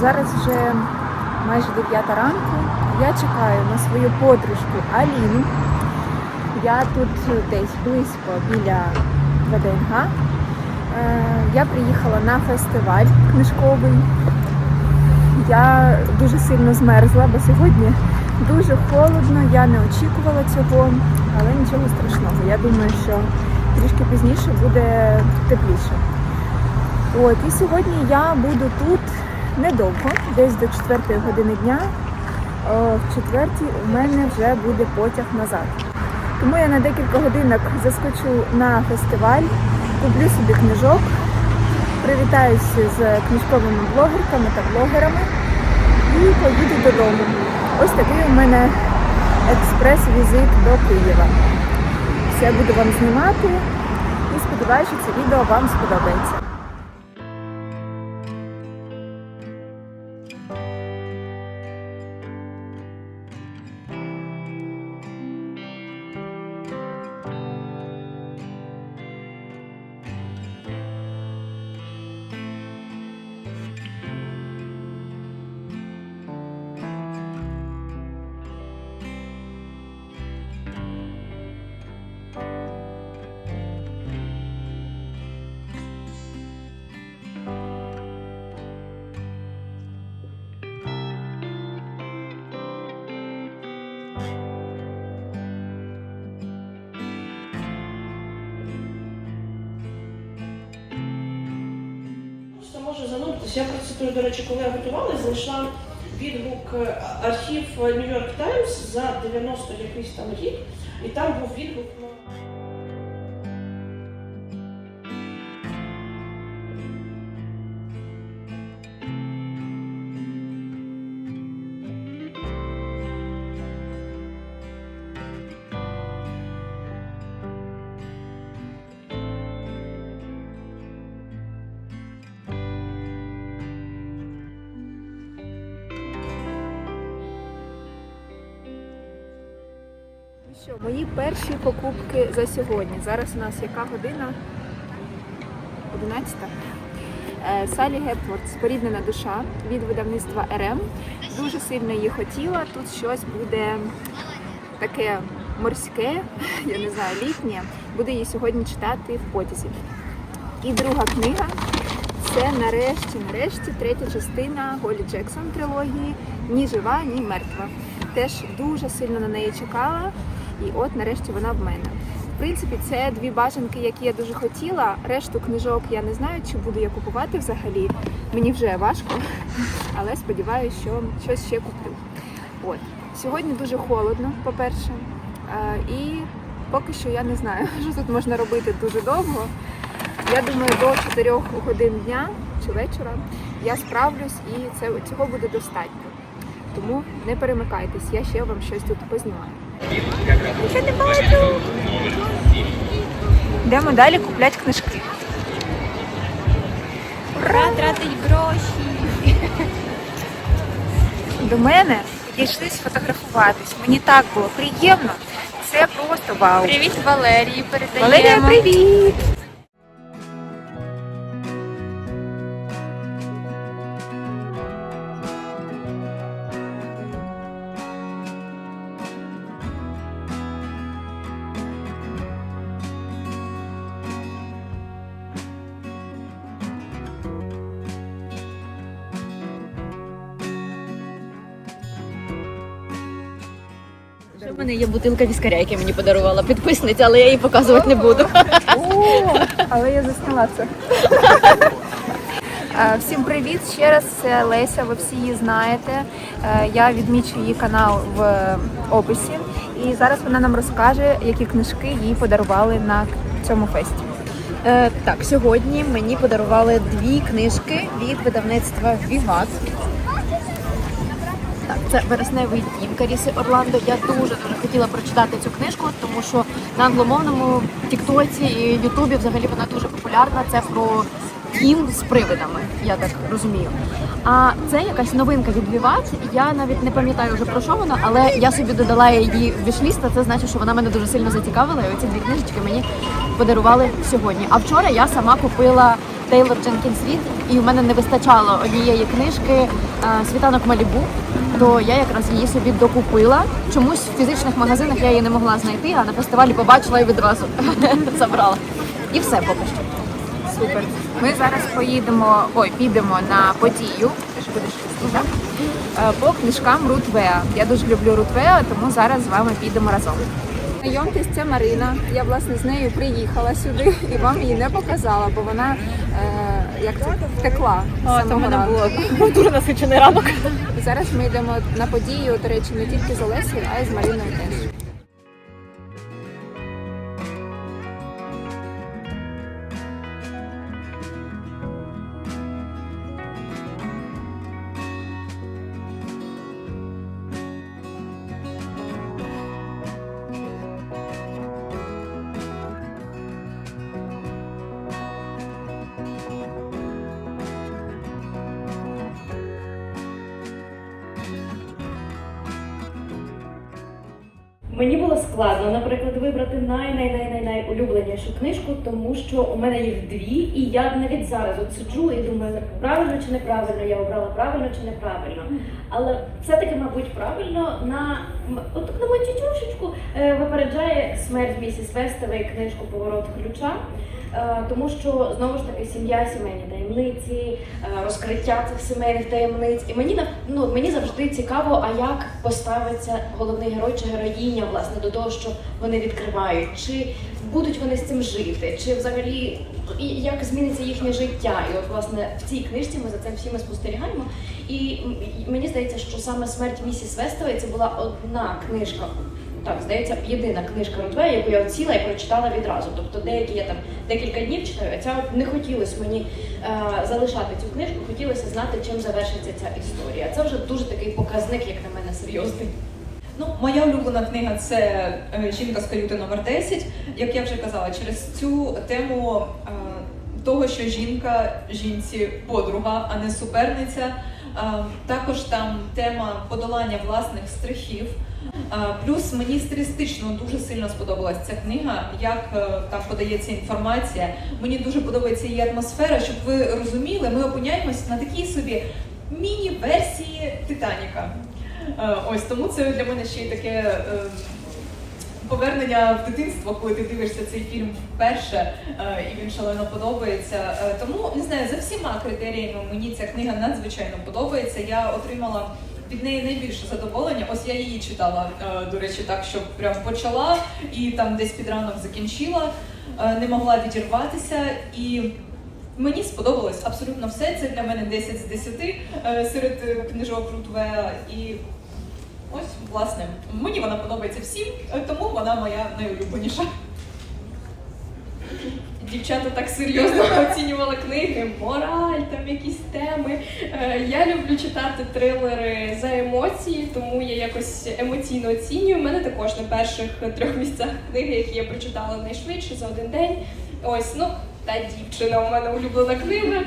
Зараз вже майже 9 ранку. Я чекаю на свою подружку Аліну. Я тут десь близько біля ВДНГ. Е, Я приїхала на фестиваль книжковий. Я дуже сильно змерзла, бо сьогодні дуже холодно. Я не очікувала цього, але нічого страшного. Я думаю, що трішки пізніше буде тепліше. От, і сьогодні я буду тут недовго, десь до 4 години дня. В четвертій у мене вже буде потяг назад. Тому я на декілька годинок заскочу на фестиваль, куплю собі книжок, привітаюся з книжковими блогерками та блогерами і поїду додому. Ось такий у мене експрес-візит до Києва. Все буду вам знімати і сподіваюся, що це відео вам сподобається. Може про цитую, до речі, коли я готувалася, знайшла відгук е, архів New York Times за 90 якийсь там рік, і там був відгук що, мої перші покупки за сьогодні. Зараз у нас яка година? 11. Е, Салі Гепворд споріднена душа від видавництва РМ. Дуже сильно її хотіла. Тут щось буде таке морське, я не знаю, літнє. Буду її сьогодні читати в потязі. І друга книга це нарешті, нарешті третя частина Голі Джексон трилогії Ні жива, ні мертва. Теж дуже сильно на неї чекала, і от нарешті вона в мене. В принципі, це дві бажанки, які я дуже хотіла. Решту книжок я не знаю, чи буду я купувати взагалі. Мені вже важко, але сподіваюся, що щось ще куплю. От сьогодні дуже холодно, по-перше, Е, і поки що я не знаю, що тут можна робити дуже довго. Я думаю, до 4 годин дня чи вечора я справлюсь і це, цього буде достатньо. Тому не перемикайтесь, я ще вам щось тут познімаю. Нічого не бачу. Йдемо далі купляти книжки. Ура, тратить гроші. До мене підійшли сфотографуватись. Мені так було приємно. Це просто вау. Привіт, Валерії. Передаємо. Валерія, привіт! В мене є бутилка віскаря, яку мені подарувала підписниця, але я її показувати не буду. О, але я засняла це. Е, Всім привіт! Ще раз це Леся, ви всі її знаєте. Е, Я відмічу її канал в описі. І зараз вона нам розкаже, які книжки їй подарували на цьому фесті. Е, так, сьогодні мені подарували дві книжки від видавництва Віват. Так, це вересневий дім Каріси Орландо. Я дуже дуже хотіла прочитати цю книжку, тому що на англомовному Тіктоці і Ютубі взагалі вона дуже популярна. Це про дім з привидами, я так розумію. А це якась новинка від Vivat. Я навіть не пам'ятаю вже про що вона, але я собі додала її в вішліст, а Це значить, що вона мене дуже сильно зацікавила. І оці дві книжечки мені подарували сьогодні. А вчора я сама купила Тейлор Дженкінс Рід, і в мене не вистачало однієї книжки е, Світанок Малібу. То я якраз її собі докупила. Чомусь в фізичних магазинах я її не могла знайти, а на фестивалі побачила і відразу забрала. І все поки що. Супер. Ми зараз поїдемо, ой, підемо на подію. Ти ж будеш? Е, По книжкам Рут Веа. Я дуже люблю Рут Веа, тому зараз з вами підемо разом. Знайомтесь, це Марина. Я власне з нею приїхала сюди і вам її не показала, бо вона е, як це втекла з мене було дуже насичений ранок. Зараз ми йдемо на подію, до речі, не тільки з Олесією, а й з Маріною теж. Мені було складно, наприклад, вибрати най-най-най-най улюбленішу книжку, тому що у мене їх дві, і я навіть зараз от сиджу і думаю, правильно чи неправильно, я обрала правильно чи неправильно. Але все-таки, мабуть, правильно на от на мою тітюшечку е, випереджає смерть місіс Вестової книжку Поворот ключа. Е, Тому що знову ж таки сім'я, сімейні таємниці, е, розкриття цих сімейних таємниць. І мені ну, мені завжди цікаво, а як поставиться головний герой чи героїня власне до того, що вони відкривають, чи будуть вони з цим жити, чи взагалі як зміниться їхнє життя. І от власне в цій книжці ми за цим всі ми спостерігаємо. І мені здається, що саме смерть місіс Вестової це була одна книжка. Так, здається, єдина книжка Рутвея, яку я оціла і прочитала відразу. Тобто деякі я там декілька днів читаю, а ця не хотілося мені е, залишати цю книжку, хотілося знати, чим завершиться ця історія. Це вже дуже такий показник, як на мене, серйозний. Ну, моя улюблена книга це е, Жінка з каюти номер 10. Як я вже казала, через цю тему е, того, що жінка жінці подруга, а не суперниця. Е, Також там тема подолання власних страхів. Е, Плюс мені стилістично дуже сильно сподобалась ця книга, як е, там подається інформація. Мені дуже подобається її атмосфера, щоб ви розуміли, ми опиняємось на такій собі міні-версії Титаніка. Е, Ось тому це для мене ще й таке повернення в дитинство, коли ти дивишся цей фільм вперше, і він шалено подобається. Тому не знаю, за всіма критеріями мені ця книга надзвичайно подобається. Я отримала. Від неї найбільше задоволення. Ось я її читала, е, до речі, так, що прям почала і там десь під ранок закінчила, е, не могла відірватися. І Мені сподобалось абсолютно все. Це для мене 10 з 10 е, серед книжок Рутвеа. І ось, власне, мені вона подобається всім, тому вона моя найулюбленіша. Дівчата так серйозно оцінювали книги, мораль, там якісь теми. Е, Я люблю читати трилери за емоції, тому я якось емоційно оцінюю. У мене також на перших трьох місцях книги, які я прочитала найшвидше за один день. Ось, ну, та дівчина у мене улюблена книга.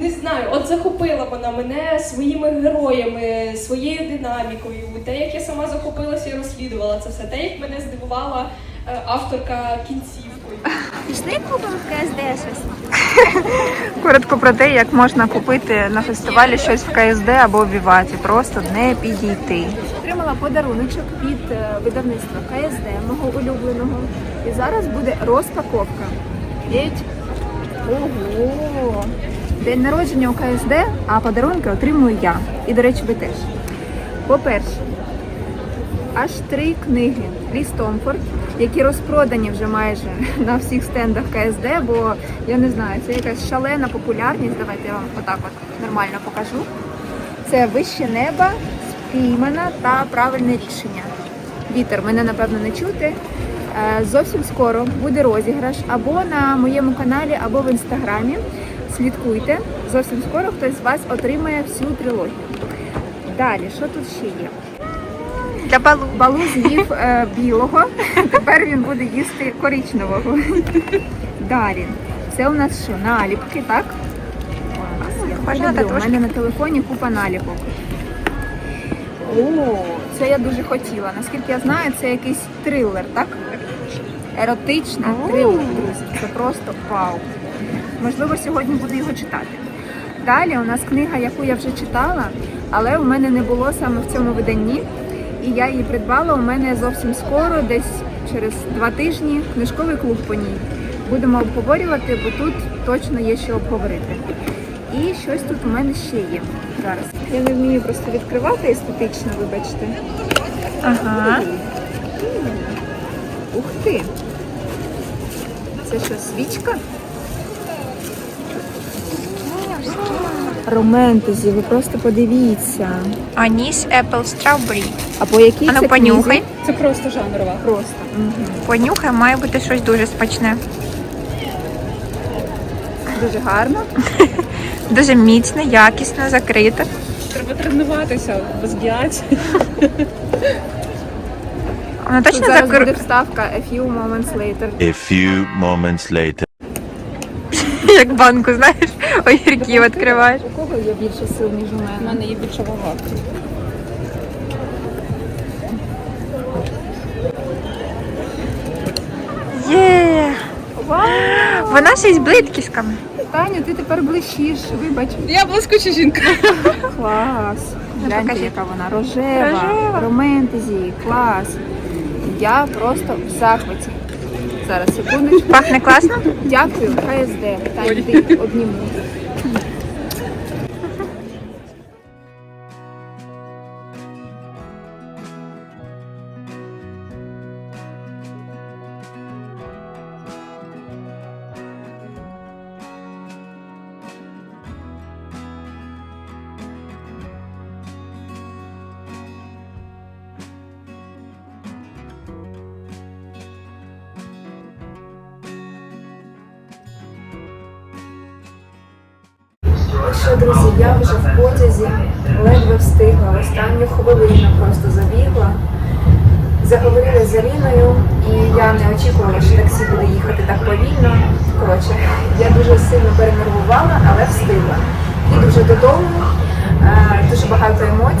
Не знаю, от захопила вона мене своїми героями, своєю динамікою, те, як я сама захопилася і розслідувала це все, те, як мене здивувала е, авторка кінцівкою. Пішли купимо в КСД щось. Коротко про те, як можна купити на фестивалі щось в КСД або в Віваті. Просто не підійти. Отримала подаруночок від е, видавництва КСД, мого улюбленого. І зараз буде розпаковка. Ого! День народження у КСД, а подарунки отримую я. І, до речі, ви теж. По-перше, аж три книги Кріс Томфорд, які розпродані вже майже на всіх стендах КСД, бо я не знаю, це якась шалена популярність. Давайте я вам отак от нормально покажу. Це вище неба, спіймана та правильне рішення. Вітер мене напевно не чути. Е, Зовсім скоро буде розіграш або на моєму каналі, або в інстаграмі. Слідкуйте. Зовсім скоро хтось з вас отримає всю трилогію. Далі, що тут ще є? Для балу. Балу з'їв е, білого, тепер він буде їсти коричневого. Далі. Це у нас що? Наліпки, так? Люблю. У мене на телефоні купа наліпок. О, це я дуже хотіла. Наскільки я знаю, це якийсь трилер, так? Еротичний трилер, друзі. Це просто вау. Можливо, сьогодні буду його читати. Далі у нас книга, яку я вже читала, але у мене не було саме в цьому виданні. І я її придбала у мене зовсім скоро, десь через два тижні, книжковий клуб по ній. Будемо обговорювати, бо тут точно є що обговорити. І щось тут у мене ще є зараз. Я не вмію просто відкривати естетично, вибачте. Ага. Ух ти! Це що, свічка? Романтезі, ви просто подивіться. Аніс Apple Strawberry. А по якій Ану, це понюхай. книзі? Це просто жанрова. Просто. Угу. Понюхай, має бути щось дуже смачне. Дуже гарно. Дуже міцне, якісно, закрите. Треба тренуватися, безгіать. Воно Тут точно зараз буде вставка a few moments later. A few moments later. Як банку, знаєш, огірків відкриваєш. У кого є більше сил, ніж у мене? У мене є більша вага. Є! Вона ще й з блискітками. Таню, ти тепер блищиш, вибач. Я блискуча жінка. Клас. Гляньте, покажи. яка вона рожева, Рожева. романтезі, клас. Я просто в захваті. Зараз, секундочку. Пахне класно? Дякую, КСД. Та ти обніму. Що, друзі, я вже в потязі ледве встигла. Останню хвилину просто забігла. Заговорила з Аліною, і я не очікувала, що таксі буде їхати так повільно. Коротше, я дуже сильно перенервувала, але встигла. Їду вже додому. Е, Дуже багато емоцій.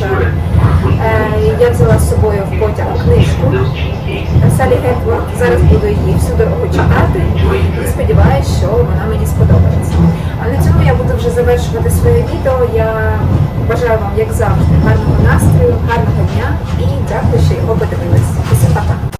на. Е, я взяла з собою в потяг книжку Салі Гетворд. Зараз буду її всю дорогу читати і сподіваюся, що вона мені сподобається. А на цьому я буду вже завершувати своє відео. Я бажаю вам, як завжди, гарного настрою, гарного дня і дякую, що його подивилися. Па-па!